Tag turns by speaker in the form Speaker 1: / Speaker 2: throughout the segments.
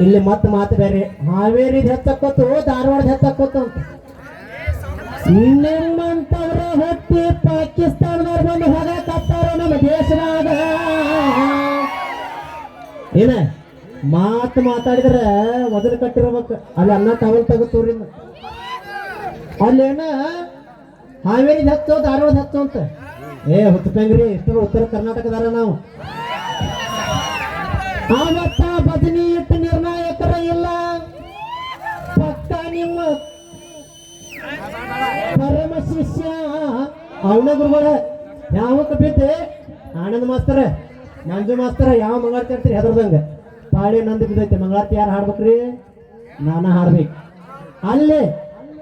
Speaker 1: ಇಲ್ಲಿ ಮತ್ತೆ ಮಾತು ಬೇರೆ. ಹಾವೇರಿ ಹೆತ್ತಕ್ಕೊತ್ತು ಧಾರವಾಡ ಹೆತ್ತಕ್ಕೊತ್ತು ಅಂತ ನಿಮ್ಮಂತವ್ರ ಹೊತ್ತಿ ಪಾಕಿಸ್ತಾನದವ್ರ ಬಂದು ಹೋಗಕತ್ತಾರ ನಮ್ಮ ದೇಶದಾಗ. ಏನ, ಮಾತು ಮಾತಾಡಿದ್ರ ಮೊದಲು ಕಟ್ಟಿರ್ಬೇಕು. ಅಲ್ಲಿ ಅನ್ನ ತಗೊಂಡ್ ತೆಗುತ್ತವ್ರಿ ಅಲ್ಲೇನ ಹಾವೇರಿ ಹತ್ತು ಧಾರವಾಡ ಹತ್ತು ಅಂತ. ಏ ಹುತ್ತಂಗ್ರಿ ಇಷ್ಟು ಉತ್ತರ ಕರ್ನಾಟಕದಾರ ನಾವು. ಶಿಷ್ಯ. ಅವನ ಗುರುಗಳ ಯಾವಕ್ಕೆ ಬಿಟ್ಟು ಆನಂದ ಮಾಸ್ತರ ನಂಜು ಮಾಸ್ತರ ಯಾವ ಮಂಗಳಾರತಿ ಹಾಡ್ತೀರಿ ಹೆದರ್ದಂಗ? ಪಾಳಿ ನಂದು ಬಿದ್ದೈತೆ ಮಂಗಳಾರತಿ ಯಾರು ಹಾಡ್ಬೇಕ್ರಿ? ನಾನ ಹಾಡ್ಬೇಕು. ಅಲ್ಲಿ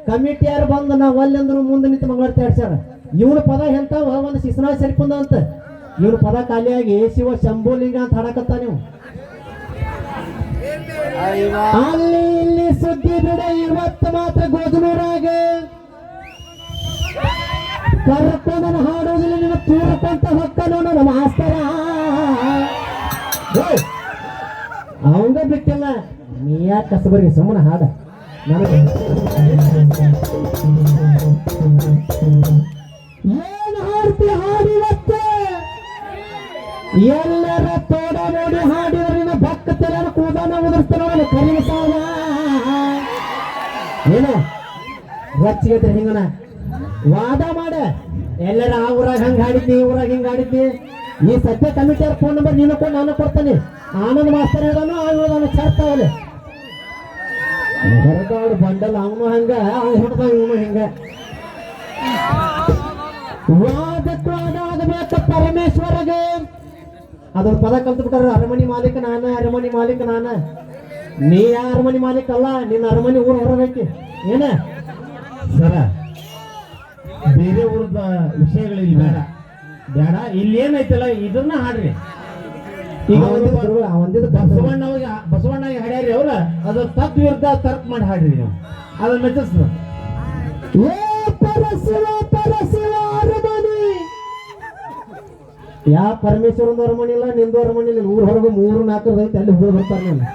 Speaker 1: ಕಮಿಟಿ ಯಾರು ಬಂದು ನಾವು ಅಲ್ಲಿ ಅಂದ್ರು ಮುಂದೆ ನಿಂತು ಮಂಗಳಾರತಿ ಹಾಡ್ಸ್ಯಾರ? ಇವನ ಪದ ಎಂತಾವ ಒಂದು ಶಿಸ್ನಾ ಸರಿಪುಂದ ಅಂತ. ಇವನ ಪದ ಖಾಲಿಯಾಗಿ ಶಿವ ಶಂಭುಲಿಂಗ ಅಂತ ಹಾಡಕತ್ತ ನೀವು. ಅಲ್ಲಿ ಇಲ್ಲಿ ಸುದ್ದಿ ಬಿಡ ಇವತ್ತು ಮಾತ್ರ ಗೋಧನೂರಾಗ ಕರ್ಕೊಂಡನ ಹಾಡೋದಿಲ್ಲ ನಿನ್ನ ತೂರ್ಕೊಂತ ಹೊಕ್ಕನು ನನ್ನ ಮಾಸ್ತರ. ಅವಂಗ ಬಿಟ್ಟಿಲ್ಲ. ನೀ ಯಾಕೆ ಕಸಬರಿ ಸುಮ್ಮನೆ ಹಾಡ? ನನಗೆ ಏನ್ ಹಾಡ್ತಿ ಹಾಡಿವತ್ತೆ ಎಲ್ಲರ ತೋಡ ನೋಡಿ ಹಾಡಿದ್ರೆ ನಿನ್ನ ಭಕ್ತ ತೆಲನ ಕೂದನ ಉದುರಿಸ್ತಾನ ಕರಿಮ ಸಾಲ ಏನು? ರಚ್ಚಿಗೆ ಹಿಂಗನ? ವಾದ ಮಾಡ. ಎಲ್ಲರ ಆ ಊರಾಗ ಹಂಗ ಹಾಡಿದ್ನಿ ಈ ಊರಾಗ ಹಿಂಗ ಹಾಡಿದ್ನಿ ಈ ಸದ್ಯ ಕಮಿಟಿಯವ್ರ ಫೋನ್ ನಂಬರ್ ನೀನು ಕೊಟ್ಟು ನಾನು ಕೊಡ್ತೇನೆ. ಆನಂದ್ ಮಾಸ್ತರ್ ಹೇಳೋನು ಅವನು ಚರ್ತಾವಲೆ ಹೊರಗಾಡು ಬಂಡಲ್, ಅವನು ಹಂಗ, ಅವ್ನು ಹುಡ್ದ, ಇವನು ಹಿಂಗ. ವಾದಕ್ಕಾಗಬೇಕು ಪರಮೇಶ್ವರಗೆ. ಅದೊಂದು ಪದ ಕಲ್ತು ಬಿಟ್ಟಾರ ಅರಮನಿ ಮಾಲೀಕ ನಾನ, ಅರಮನಿ ಮಾಲೀಕ ನಾನ. ನೀ ಅರಮನಿ ಮಾಲೀಕ ಅಲ್ಲ ನಿನ್ನ ಅರಮನಿ ಊರು ಹೊರಬೇಕು ಏನ?
Speaker 2: ಸರ. ಬೇರೆ ಊರದ ವಿಷಯಗಳಿಲ್ಲ. ಬೇಡ. ಬೇಡ. ಇಲ್ಲಿ ಏನೈತಲ್ಲ ಇದನ್ನ ಹಾಡ್ರಿ. ಈಗ
Speaker 1: ಒಂದಿದ್ದು
Speaker 2: ಬಸವಣ್ಣ ಬಸವಣ್ಣ ಹಾಡ್ಯಾರಿ ಅವ್ರ. ಅದ್ರ ತದ್ ವಿರುದ್ಧ ತರ್ಕ ಮಾಡಿ ಹಾಡ್ರಿ ನೀವು. ಅದನ್ನ ಮೆಚ್ಚಿಸ
Speaker 1: ಯಾವ ಪರಮೇಶ್ವರ ಪರಶಿವ ಅರಮನಿ. ಯಾ ಪರಮೇಶ್ವರನ ಅರಮನಿ ಇಲ್ಲ ನಿಂದು ಅರಮನಿ ಇಲ್ಲ. ಊರ್ ಹೊರಗೆ ಮೂರು ನಾಲ್ಕು ಐತೆ ಅಲ್ಲಿ ಹೋಗಿ ಬರ್ತಾರೆ ನಾನು.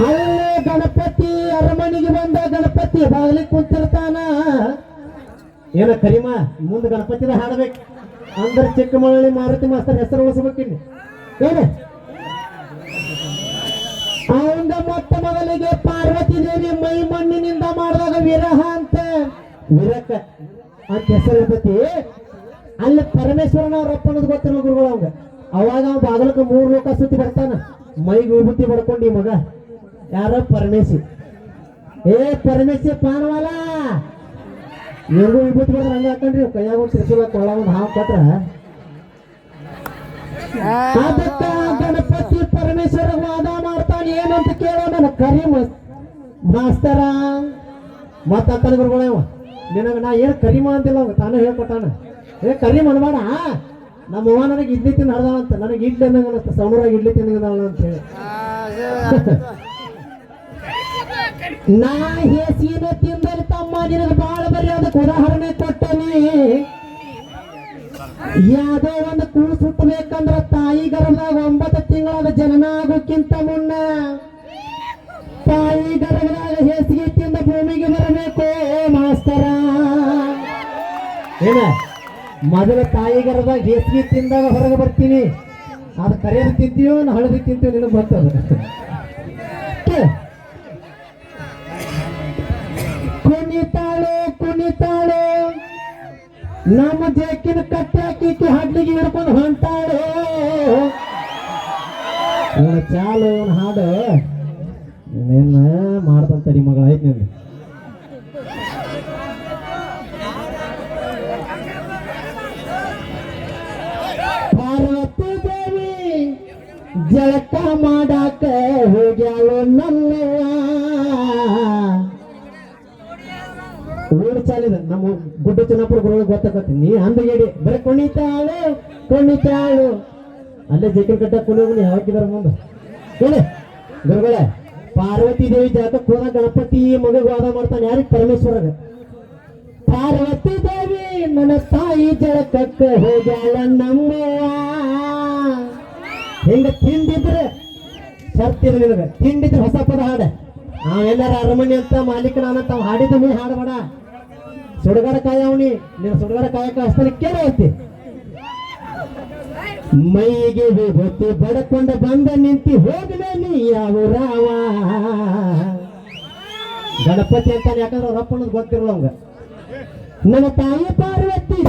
Speaker 1: ಅಲ್ಲೇ ಗಣಪತಿ, ಅರಮನೆಗೆ ಬಂದ ಗಣಪತಿ ಬಾಗಿಲಿಗೆ ಕುಂತಿರ್ತಾನ. ಏನ ಕರಿಮ, ಮುಂದೆ ಗಣಪತಿನ ಹಾಡಬೇಕು. ಅಂದ್ರೆ ಚಿಕ್ಕಮಗಳೂರಿ ಮಾರುತಿ ಮಾಸ್ತರ್ ಹೆಸರು ಉಳಿಸ್ಬೇಕಿಲ್ಲಿ ಅವಂದ ಮೊತ್ತ ಮೊದಲಿಗೆ ಪಾರ್ವತಿ ದೇವಿ ಮೈ ಮಣ್ಣಿನಿಂದ ಮಾಡಿದಾಗ ವಿರಹ ಅಂತ. ವಿರಕ. ಅಂತ ಹೆಸರು ಇರ್ತೈತಿ. ಅಲ್ಲಿ ಪರಮೇಶ್ವರನ ಅವ್ರ ಅನ್ನೋದು ಗೊತ್ತಿರಲ್ಲ ಗುರುಗಳು ಅವಂಗ. ಅವ ಬಾಗಲಕ್ಕೆ ಮೂರು ಲೋಕ ಸುತ್ತಿ ಬರ್ತಾನ. ಮೈಗೆ ವಿಭೂತಿ ಬಡ್ಕೊಂಡು ಈ ಮಗ. ಯಾರ ಪರಮೇಶಿ ಏ ಪರಮೇಶಿ ಪಾನವಾಲ ಎಲ್ರು ವಿಭೂತಿ ಬಂದ್ರೆ ಹಂಗ ಹಾಕೊಂಡ್ರಿ ಕೈಯಾಗ ಒಂದು ತ್ರಿಶೂಲ ಕೊಳ್ಳ ಒಂದು ಹಾವು ಕೊಟ್ರ? ಅದಕ್ಕ ಗಣಪತಿ ಪರಮೇಶ್ವರ ವಾದ ಮಾಡ್ತಾನೆ ಏನಂತ ಅಂತ ಕೇಳೋ ನನ್ನ ಕರಿ ಮಾಸ್ತರ. ಮತ್ತ ಅಕ್ಕನ ಗುರುಗಳವ ನಿನಗ ನಾ ಏನು ಕರಿಮ ಅಂತಿಲ್ಲ ಅವ್ನು ತಾನೇ ಹೇಳ್ಕೊಟ್ಟಾನ. ಏ ಕರಿಮ ಅನ್ಬೇಡ ನಮ್ಮ ಅವ್ವ ನನಗೆ ಇಡ್ಲಿ ತಿನ್ನ ಅಂತ ನನಗೆ ಇಡ್ಲಿ ಅನ್ನಂಗ ಅನ್ನಿಸ್ತ ಸೌಣರಾಗ ಇಡ್ಲಿ ತಿನ್ನಗದಾಳ ಅಂತ ಹೇಳಿ. ನಾ ಹೇಸಿನ ತಿಂದಲ್ಲಿ ತಮ್ಮ ನಿನಗೆ ಬಾಳ ಬರೀ ಅದಕ್ಕೆ ಉದಾಹರಣೆ ಕೊಟ್ಟನಿ ಯಾವುದೋ ಒಂದು ಕೂಸು ಹುಟ್ಟಬೇಕಂದ್ರ ತಾಯಿ ಗರ್ಭದಾಗ ಒಂಬತ್ತು ತಿಂಗಳಾದ ಜನನ ಆಗೋಕ್ಕಿಂತ ಮುನ್ನ ತಾಯಿ ಗರ್ಭದಾಗ ಹೇಸಿಗೆ ತಿಂದ ಭೂಮಿಗೆ ಬರಬೇಕು, ಮಾಸ್ತರ. ಏನ? ಮೊದಲ ತಾಯಿ ಗರ್ಭದಾಗ ಹೇಸಿಗೆ ತಿಂದಾಗ ಹೊರಗೆ ಬರ್ತೀನಿ. ಅದು ಕರೆಯದು ತಿಂತೀವೋ ಹಳದಿ ತಿಂತೀವಿ ನಿನಗೆ ಗೊತ್ತದ? ನಮ್ಮ ಜೇಕಿನ ಕಟ್ಟಾಕಿ ಹಾಡ್ಲಿಗೆ ಹಿಡ್ಕೊಂಡು ಹೊಂಟಾಳು. ಚಾಲು ಹಾಡು. ನಿನ್ನ ಮಾಡ್ದಂತಡಿ ಮಗಳ ಐತಿ ನಿಂದು. ಪಾರ್ವತಿ ದೇವಿ ಜಳಕ ಮಾಡಾಕ ಹೋಗ್ಯಾಳು ನನ್ನ ಊರು ಚಾಲಿದ ನಮ್ಮ ಗುಡ್ಡ ಚನ್ನಪುರ ಬರೋದು ಗೊತ್ತಾಗತ್ತೆ ನೀ ಅಂದಗೇಡಿ ಬರೀ ಕುಣಿತಾಳು ಕುಣಿತಾಳು ಅಲ್ಲೇ ಜೈಕಲ್ ಕಟ್ಟ ಕುಣಿಯೋಗಿ ಹಾಕಿದಾರ ಮುಂದೆ? ಹೇಳಿ. ಗುರುಗಳೇ, ಪಾರ್ವತಿ ದೇವಿ ಜಾತ ಕೋನ ಗಣಪತಿ ಮಗಗೆ ವಾದ ಮಾಡ್ತಾನೆ. ಯಾರಿಗೆ? ಪರಮೇಶ್ವರಗ. ಪಾರ್ವತಿ ದೇವಿ, ನನ್ನ ತಾಯಿ ಜಳಕಕ್ಕ ಹೋಗ್ಯಾಳ ನಮ್ಮ ಹಿಂಗ ತಿಂದಿದ್ರೆ ಸರ್ತಿರ ನಿನಗ ತಿಂಡಿದ್ರೆ ಹೊಸ ಪದ ಹಾಡ ನಾವೆಲ್ಲರ ಅರಮನೆ ಅಂತ ಮಾಲೀಕ ನಾನು ತಾವ್ ಹಾಡಿದ ನೀ ಹಾಡಬೇಡ. ಸುಡುಗಾಡ ಕಾಯವನಿ ನೀನು ಸುಡುಗಾಡ ಕಾಯಕ ಹಸ್ತನ ಕೇಳ ಐತಿ ಮೈಗೆ ವಿಭೂತಿ ಬಡಕೊಂಡ ಬಂದ ನಿಂತಿ ಹೋಗಲೇ ನೀ ಯಾವ ರಾವ? ಗಣಪತಿ ಅಂತಾನೆ, ಯಾಕಂದ್ರೆ ಅವ್ರ ಗೊತ್ತಿರಲ್ಲ ಅವಂಗ. ನನ್ನ ತಾಯಿ ಪಾರ್ವತಿ